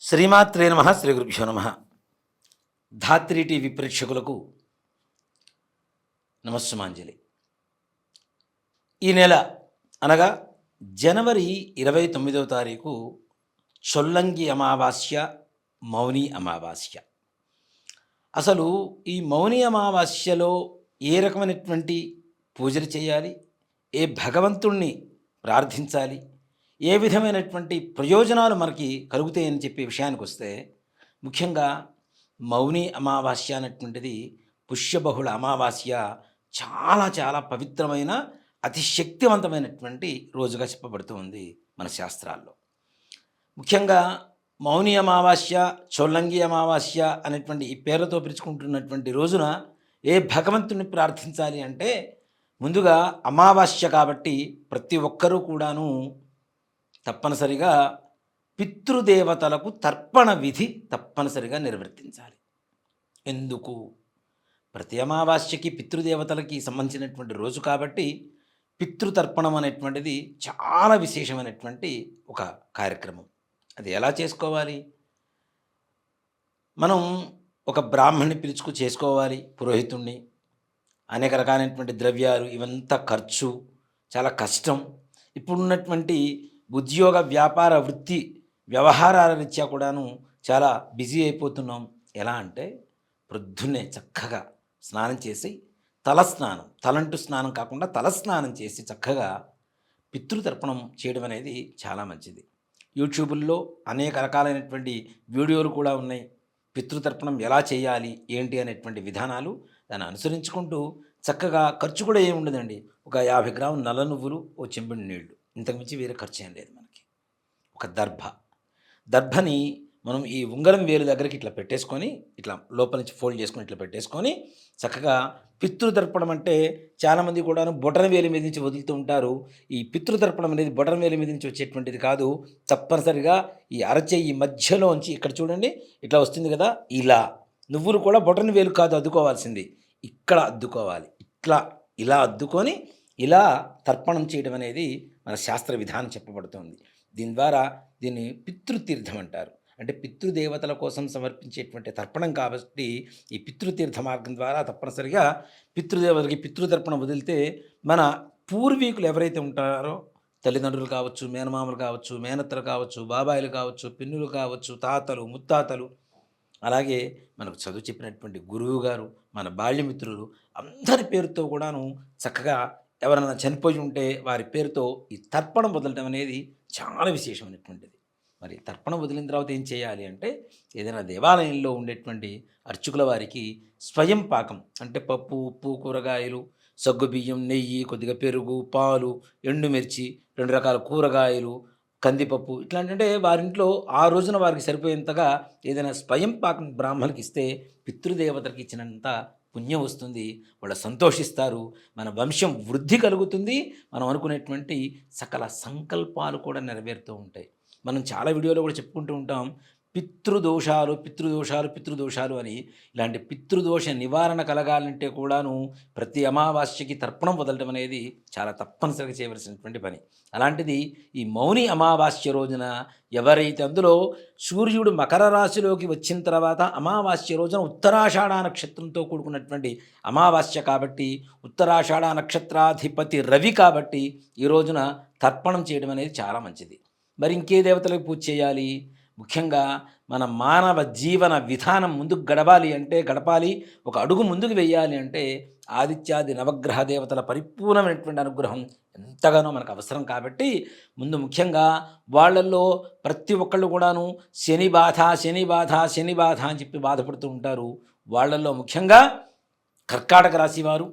శ్రీమాత్రే నమ శ్రీ గురుభ్యో నమ. ధాత్రి టీవీ ప్రేక్షకులకు నమస్సుమాంజలి. ఈ నెల అనగా జనవరి ఇరవై తొమ్మిదవ తారీఖు చొల్లంగి అమావాస్య మౌని అమావాస్య. అసలు ఈ మౌని అమావాస్యలో ఏ రకమైనటువంటి పూజలు చేయాలి? ఏ భగవంతుణ్ణి ప్రార్థించాలి? ఏ విధమైనటువంటి ప్రయోజనాలు మనకి కలుగుతాయని చెప్పే విషయానికి వస్తే ముఖ్యంగా మౌని అమావాస్య అనేటువంటిది పుష్యబహుళ అమావాస్య చాలా చాలా పవిత్రమైన అతి శక్తివంతమైనటువంటి రోజుగా చెప్పబడుతుంది మన శాస్త్రాల్లో. ముఖ్యంగా మౌని అమావాస్య చొల్లంగి అమావాస్య అనేటువంటి ఈ పేర్లతో పిలుచుకుంటున్నటువంటి రోజున ఏ భగవంతుని ప్రార్థించాలి అంటే ముందుగా అమావాస్య కాబట్టి ప్రతి ఒక్కరూ కూడాను తప్పనిసరిగా పితృదేవతలకు తర్పణ విధి తప్పనిసరిగా నిర్వర్తించాలి. ఎందుకు? ప్రతి అమావాస్యకి పితృదేవతలకి సంబంధించినటువంటి రోజు కాబట్టి పితృతర్పణం అనేటువంటిది చాలా విశేషమైనటువంటి ఒక కార్యక్రమం. అది ఎలా చేసుకోవాలి? మనం ఒక బ్రాహ్మణ్ణి పిలుచుకు చేసుకోవాలి పురోహితుణ్ణి. అనేక రకాలైనటువంటి ద్రవ్యాలు ఇవంతా ఖర్చు చాలా కష్టం. ఇప్పుడున్నటువంటి ఉద్యోగ వ్యాపార వృత్తి వ్యవహారాల రీత్యా కూడాను చాలా బిజీ అయిపోతున్నాం. ఎలా అంటే ప్రొద్దున్నే చక్కగా స్నానం చేసి తల స్నానం తలంటు స్నానం కాకుండా తల స్నానం చేసి చక్కగా పితృతర్పణం చేయడం అనేది చాలా మంచిది. యూట్యూబుల్లో అనేక రకాలైనటువంటి వీడియోలు కూడా ఉన్నాయి. పితృతర్పణం ఎలా చేయాలి ఏంటి అనేటువంటి విధానాలు దాన్ని అనుసరించుకుంటూ చక్కగా ఖర్చు కూడా ఏమి ఉండదండి. ఒక యాభై గ్రాముల నల్ల నువ్వులు ఓ చెంబిడి నీళ్ళు. ఇంతకుమించి వేరే ఖర్చు ఏం లేదు మనకి. ఒక దర్భ. దర్భని మనం ఈ ఉంగరం వేలు దగ్గరికి ఇట్లా పెట్టేసుకొని ఇట్లా లోపల నుంచి ఫోల్డ్ చేసుకొని ఇట్లా పెట్టేసుకొని చక్కగా పితృతర్పణం అంటే చాలామంది కూడాను బొటన వేలి మీద నుంచి వదులుతూ ఉంటారు. ఈ పితృతర్పణం అనేది బొటన వేలి మీద నుంచి వచ్చేటువంటిది కాదు. తప్పనిసరిగా ఈ అరచెయ్యి మధ్యలోంచి ఇక్కడ చూడండి ఇట్లా వస్తుంది కదా ఇలా. నువ్వులు కూడా బొటన వేలు కాదు అద్దుకోవాల్సింది. ఇక్కడ అద్దుకోవాలి. ఇట్లా ఇలా అద్దుకొని ఇలా తర్పణం చేయడం అనేది మన శాస్త్ర విధానం చెప్పబడుతుంది. దీని ద్వారా దీన్ని పితృతీర్థం అంటారు. అంటే పితృదేవతల కోసం సమర్పించేటువంటి తర్పణం కాబట్టి ఈ పితృతీర్థ మార్గం ద్వారా తప్పనిసరిగా పితృదేవతలకి పితృతర్పణం వదిలితే మన పూర్వీకులు ఎవరైతే ఉంటారో తల్లిదండ్రులు కావచ్చు మేనమామలు కావచ్చు మేనత్తలు కావచ్చు బాబాయిలు కావచ్చు పిన్నులు కావచ్చు తాతలు ముత్తాతలు అలాగే మనకు చదువు చెప్పినటువంటి గురువు గారు మన బాల్యమిత్రులు అందరి పేరుతో కూడాను చక్కగా ఎవరైనా చనిపోయి ఉంటే వారి పేరుతో ఈ తర్పణం వదలడం అనేది చాలా విశేషమైనటువంటిది మరి తర్పణం వదిలిన తర్వాత ఏం చేయాలి అంటే ఏదైనా దేవాలయంలో ఉండేటువంటి అర్చకుల వారికి స్వయం పాకం అంటే పప్పు ఉప్పు కూరగాయలు సగ్గుబియ్యం నెయ్యి కొద్దిగా పెరుగు పాలు ఎండుమిర్చి రెండు రకాల కూరగాయలు కందిపప్పు ఇట్లాంటి వారింట్లో ఆ రోజున వారికి సరిపోయేంతగా ఏదైనా స్వయం పాకం బ్రాహ్మణులకి ఇస్తే పితృదేవతలకు ఇచ్చినంత పుణ్యం వస్తుంది వాళ్ళు సంతోషిస్తారు మన వంశం వృద్ధి కలుగుతుంది మనం అనుకునేటువంటి సకల సంకల్పాలు కూడా నెరవేరుతూ ఉంటాయి. మనం చాలా వీడియోలో కూడా చెప్పుకుంటూ ఉంటాం పితృదోషాలు పితృదోషాలు పితృదోషాలు అని ఇలాంటి పితృదోష నివారణ కలగాలంటే కూడాను ప్రతి అమావాస్యకి తర్పణం వదలడం అనేది చాలా తప్పనిసరిగా చేయవలసినటువంటి పని. అలాంటిది ఈ మౌని అమావాస్య రోజున ఎవరైతే అందులో సూర్యుడు మకర రాశిలోకి వచ్చిన తర్వాత అమావాస్య రోజున ఉత్తరాషాఢ నక్షత్రంతో కూడుకున్నటువంటి అమావాస్య కాబట్టి ఉత్తరాషాఢ నక్షత్రాధిపతి రవి కాబట్టి ఈ రోజున తర్పణం చేయడం అనేది చాలా మంచిది. మరి ఇంకే దేవతలకు పూజ చేయాలి? ముఖ్యంగా మన మానవ జీవన విధానం ముందుకు గడవాలి అంటే గడపాలి ఒక అడుగు ముందుకు వెయ్యాలి అంటే ఆదిత్యాది నవగ్రహ దేవతల పరిపూర్ణమైనటువంటి అనుగ్రహం ఎంతగానో మనకు అవసరం కాబట్టి ముందు ముఖ్యంగా వాళ్ళల్లో ప్రతి ఒక్కళ్ళు కూడాను శని బాధ శని బాధ శని బాధ అని చెప్పి బాధపడుతూ ఉంటారు. వాళ్ళల్లో ముఖ్యంగా కర్కాటక రాశివారు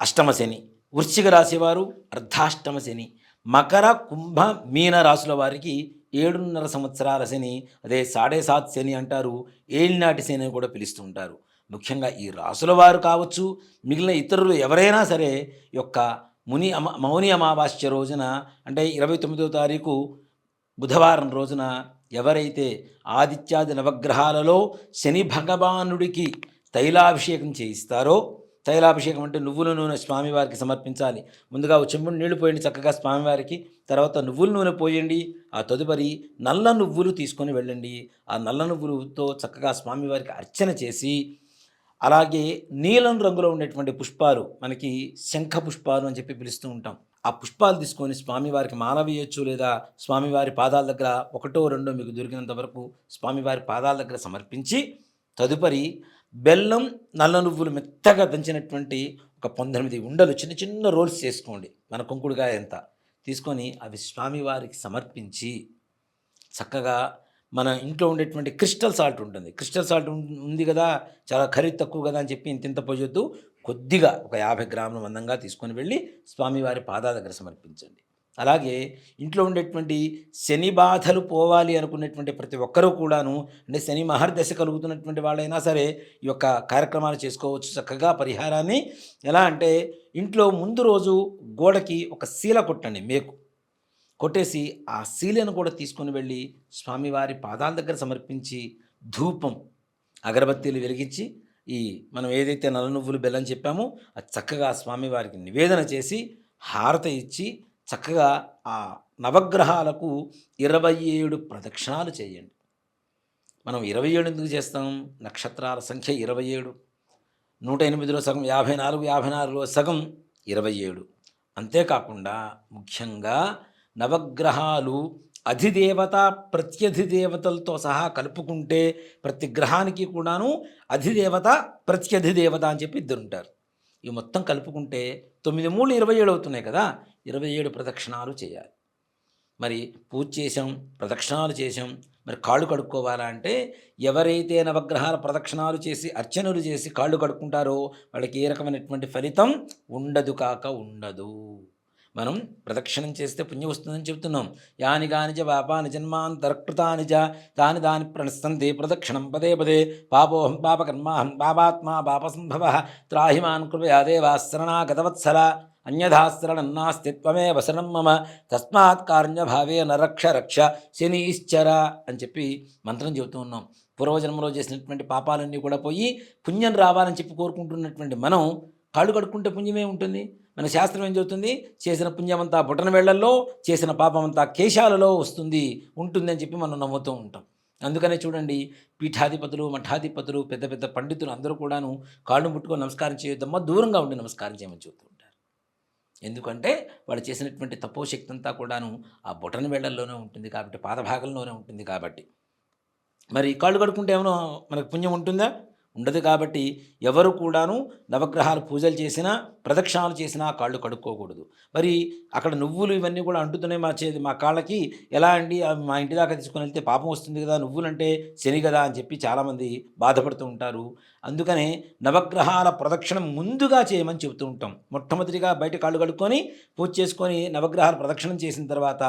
అష్టమ శని వృశ్చిక రాశివారు అర్ధాష్టమ శని మకర కుంభ మీన రాశుల వారికి ఏడున్నర సంవత్సరాల శని అదే సాడే సాత్ శని అంటారు ఏళ్ళనాటి శని అని కూడా పిలుస్తుంటారు. ముఖ్యంగా ఈ రాసుల వారు కావచ్చు మిగిలిన ఇతరులు ఎవరైనా సరే యొక్క ముని అమ మౌని అమావాస్య రోజున అంటే ఇరవై తొమ్మిదో తారీఖు బుధవారం రోజున ఎవరైతే ఆదిత్యాది నవగ్రహాలలో శని భగవానుడికి తైలాభిషేకం చేయిస్తారో తైలాభిషేకం అంటే నువ్వుల నూనె స్వామివారికి సమర్పించాలి. ముందుగా ఒక చెంబుడు నీళ్ళు పోయండి చక్కగా స్వామివారికి. తర్వాత నువ్వుల నూనె పోయండి. ఆ తదుపరి నల్ల నువ్వులు తీసుకొని వెళ్ళండి. ఆ నల్ల నువ్వులతో చక్కగా స్వామివారికి అర్చన చేసి అలాగే నీలం రంగులో ఉండేటువంటి పుష్పాలు మనకి శంఖ పుష్పాలు అని చెప్పి పిలుస్తూ ఉంటాం. ఆ పుష్పాలు తీసుకొని స్వామివారికి మాల వేయొచ్చు లేదా స్వామివారి పాదాల దగ్గర ఒకటో రెండో మీకు దొరికినంత వరకు స్వామివారి పాదాల దగ్గర సమర్పించి తదుపరి బెల్లం నల్ల నువ్వులు మెత్తగా దంచినటువంటి ఒక పంతొమ్మిది ఉండలు చిన్న చిన్న రోల్స్ చేసుకోండి. మన కుంకుడుకాయ ఎంత? తీసుకొని అవి స్వామివారికి సమర్పించి చక్కగా మన ఇంట్లో ఉండేటువంటి క్రిస్టల్ సాల్ట్ ఉంటుంది. క్రిస్టల్ సాల్ట్ ఉంది కదా చాలా ఖరీదు తక్కువ కదా అని చెప్పి ఇంత ఇంత పోయొద్దు. కొద్దిగా ఒక యాభై గ్రాముల మందంగా తీసుకొని వెళ్ళి స్వామివారి పాదాల దగ్గర సమర్పించండి. అలాగే ఇంట్లో ఉండేటువంటి శని బాధలు పోవాలి అనుకునేటువంటి ప్రతి ఒక్కరూ కూడాను అంటే శని మహర్దశ కలుగుతున్నటువంటి వాళ్ళైనా సరే ఈ యొక్క కార్యక్రమాలు చేసుకోవచ్చు చక్కగా పరిహారాన్ని. ఎలా అంటే ఇంట్లో ముందు రోజు గోడకి ఒక శీల కొట్టండి మేకు. కొట్టేసి ఆ శీలను కూడా తీసుకొని వెళ్ళి స్వామివారి పాదాల దగ్గర సమర్పించి ధూపం అగరబత్తీలు వెలిగించి ఈ మనం ఏదైతే నల్ల నువ్వులు బెల్లం చెప్పామో అది చక్కగా స్వామివారికి నివేదన చేసి హారత ఇచ్చి చక్కగా ఆ నవగ్రహాలకు ఇరవై ఏడు ప్రదక్షిణాలు చేయండి. మనం ఇరవై ఏడు ఎందుకు చేస్తాం? నక్షత్రాల సంఖ్య ఇరవై ఏడు. నూట ఎనిమిదిలో సగం యాభై నాలుగు యాభై నాలుగులో సగం ఇరవై ఏడు. అంతేకాకుండా ముఖ్యంగా నవగ్రహాలు అధిదేవత ప్రత్యధిదేవతలతో సహా కలుపుకుంటే ప్రతి గ్రహానికి కూడాను అధిదేవత ప్రత్యధిదేవత అని చెప్పి ఇద్దరుంటారు ఇవి మొత్తం కలుపుకుంటే తొమ్మిది మూడు ఇరవై ఏడు అవుతున్నాయి కదా. ఇరవై ఏడు ప్రదక్షిణాలు చేయాలి. మరి పూజ చేసాం ప్రదక్షిణాలు చేసాం మరి కాళ్ళు కడుక్కోవాలా అంటే ఎవరైతే నవగ్రహాల ప్రదక్షిణాలు చేసి అర్చనలు చేసి కాళ్ళు కడుక్కుంటారో వాళ్ళకి ఏ రకమైనటువంటి ఫలితం ఉండదు కాక ఉండదు. మనం ప్రదక్షిణం చేస్తే పుణ్యం వస్తుందని చెబుతున్నాం. యాని కానిజ పాపాని జన్మాంతరకృతాని చ తాని దాని ప్రణస్తంతి ప్రదక్షిణం పదే పదే. పాపోహం పాపకర్మాహం పాపాత్మా పాపసంభవ. త్రాహిమాన్ కృపయా దేవాశరణాగతవత్సల అన్యథాశరణం త్వమే త్వమేవ మమ. తస్మాత్ కారుణ్యభావే నరక్ష రక్ష శనీశ్చర అని చెప్పి మంత్రం చెబుతూ ఉన్నాం. పూర్వజన్మలో చేసినటువంటి పాపాలన్నీ కూడా పోయి పుణ్యం రావాలని చెప్పి కోరుకుంటున్నటువంటి మనం కాళ్ళు కడుక్కుంటే పుణ్యమే ఉంటుంది. మన శాస్త్రం ఏం చెబుతుంది? చేసిన పుణ్యమంతా బుటనవేళ్ళలో చేసిన పాపమంతా కేశాలలో వస్తుంది ఉంటుందని చెప్పి మనం నమ్ముతూ ఉంటాం. అందుకనే చూడండి పీఠాధిపతులు మఠాధిపతులు పెద్ద పెద్ద పండితులు అందరూ కూడాను కాళ్ళు ముట్టుకొని నమస్కారం చేయొద్దమ్మా దూరంగా ఉండి నమస్కారం చేయమని చెబుతూ ఉంటారు. ఎందుకంటే వాళ్ళు చేసినటువంటి తపోశక్తి అంతా కూడాను ఆ బొటన వేళ్ళలోనే ఉంటుంది కాబట్టి పాదభాగంలోనే ఉంటుంది కాబట్టి. మరి కాళ్ళు కడుక్కుంటే ఏమైనా మనకు పుణ్యం ఉంటుందా? ఉండదు కాబట్టి ఎవరు కూడాను నవగ్రహాలు పూజలు చేసినా ప్రదక్షిణాలు చేసినా కాళ్ళు కడుక్కోకూడదు. మరి అక్కడ నువ్వులు ఇవన్నీ కూడా అంటుతున్నాయి మా చేతి మా కాళ్ళకి. ఎలా అండి? అవి మా ఇంటి దాకా తీసుకుని వెళ్తే పాపం వస్తుంది కదా నువ్వులంటే శని కదా అని చెప్పి చాలామంది బాధపడుతూ ఉంటారు. అందుకనే నవగ్రహాల ప్రదక్షిణం ముందుగా చేయమని చెబుతూ ఉంటాం. మొట్టమొదటిగా బయట కాళ్ళు కడుక్కొని పూజ చేసుకొని నవగ్రహాల ప్రదక్షిణం చేసిన తర్వాత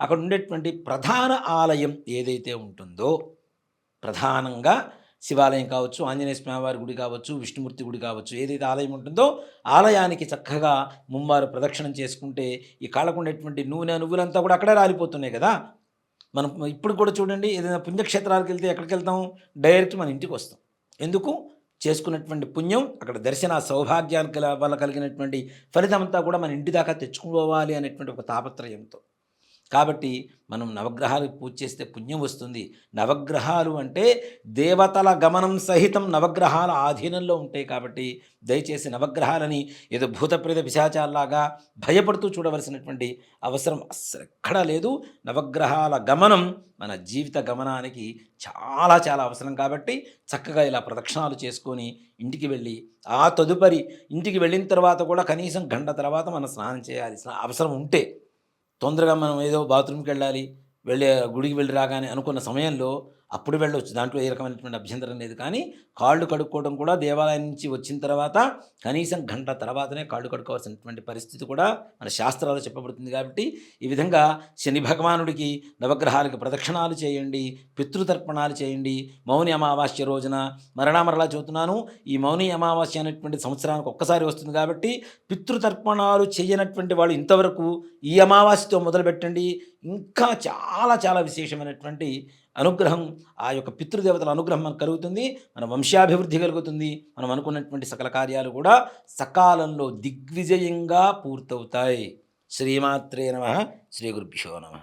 అక్కడ ఉండేటువంటి ప్రధాన ఆలయం ఏదైతే ఉంటుందో ప్రధానంగా శివాలయం కావచ్చు ఆంజనేయ స్వామివారి గుడి కావచ్చు విష్ణుమూర్తి గుడి కావచ్చు ఏదైతే ఆలయం ఉంటుందో ఆలయానికి చక్కగా ముమ్మారు ప్రదక్షిణం చేసుకుంటే ఈ కాళ్ళకు ఉండేటువంటి నూనె నువ్వులంతా కూడా అక్కడే రాలిపోతున్నాయి కదా. మనం ఇప్పుడు కూడా చూడండి ఏదైనా పుణ్యక్షేత్రాలకు వెళ్తే ఎక్కడికి వెళ్తాం? డైరెక్ట్ మన ఇంటికి వస్తాం. ఎందుకు? చేసుకున్నటువంటి పుణ్యం అక్కడ దర్శన సౌభాగ్యానికి వల్ల కలిగినటువంటి ఫలితం అంతా కూడా మన ఇంటి దాకా తెచ్చుకోవాలి అనేటువంటి ఒక తాపత్రయంతో. కాబట్టి మనం నవగ్రహాలకు పూజ చేస్తే పుణ్యం వస్తుంది. నవగ్రహాలు అంటే దేవతల గమనం సహితం నవగ్రహాల ఆధీనంలో ఉంటాయి కాబట్టి దయచేసి నవగ్రహాలని ఏదో భూతప్రేత పిశాచాల్లాగా భయపడుతూ చూడవలసినటువంటి అవసరం అస్సలు ఎక్కడా లేదు. నవగ్రహాల గమనం మన జీవిత గమనానికి చాలా చాలా అవసరం కాబట్టి చక్కగా ఇలా ప్రదక్షిణాలు చేసుకొని ఇంటికి వెళ్ళి ఆ తదుపరి ఇంటికి వెళ్ళిన తర్వాత కూడా కనీసం గంట తర్వాత మనం స్నానం చేయాలి. అవసరం ఉంటే తొందరగా మనం ఏదో బాత్రూమ్కి వెళ్ళాలి వెళ్ళే గుడికి వెళ్ళి రాగానే అనుకున్న సమయంలో అప్పుడు వెళ్ళొచ్చు. దాంట్లో ఏ రకమైనటువంటి అభ్యంతరం లేదు. కానీ కాళ్ళు కడుక్కోవడం కూడా దేవాలయం నుంచి వచ్చిన తర్వాత కనీసం గంట తర్వాతనే కాళ్ళు కడుక్కోవాల్సినటువంటి పరిస్థితి కూడా మన శాస్త్రాలు చెప్పబడుతుంది కాబట్టి ఈ విధంగా శని భగవానుడికి నవగ్రహాలకు ప్రదక్షిణాలు చేయండి పితృతర్పణాలు చేయండి. మౌని అమావాస్య రోజున మరలా మరలా చెబుతున్నాను ఈ మౌని అమావాస్య అనేటువంటి సంవత్సరానికి ఒక్కసారి వస్తుంది కాబట్టి పితృతర్పణాలు చేయనటువంటి వాళ్ళు ఇంతవరకు ఈ అమావాస్యతో మొదలుపెట్టండి. ఇంకా చాలా చాలా విశేషమైనటువంటి అనుగ్రహం ఆ యొక్క పితృదేవతల అనుగ్రహం మనకు కలుగుతుంది మన వంశాభివృద్ధి కలుగుతుంది. మనం అనుకున్నటువంటి సకల కార్యాలు కూడా సకాలంలో దిగ్విజయంగా పూర్తవుతాయి. శ్రీమాత్రే నమ. శ్రీ గురుభ్యో నమ.